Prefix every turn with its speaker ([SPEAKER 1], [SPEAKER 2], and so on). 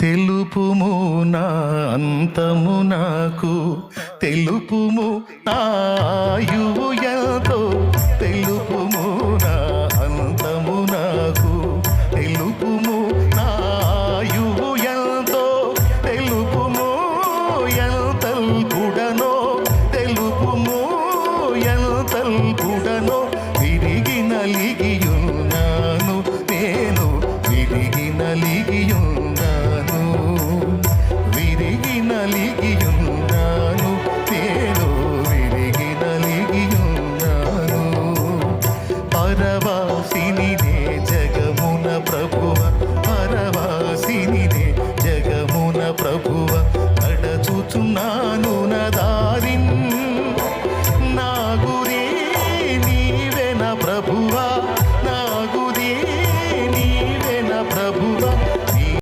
[SPEAKER 1] తెలుపుము నా అంతము నాకు. తెలుపుము నా ఆయువు ఎంతో. తెలుపుము నా అంతము నాకు. తెలుపుము నా ఆయువు ఎంతో. తెలుపుము ఎంతల్ కుడనో తెలుపుము ఎంతల్ కుడనో విరిగి నలిగియున్నాను నేను. విరిగి నలిగియున్నాను. ప్రభువ అడచుచున్నా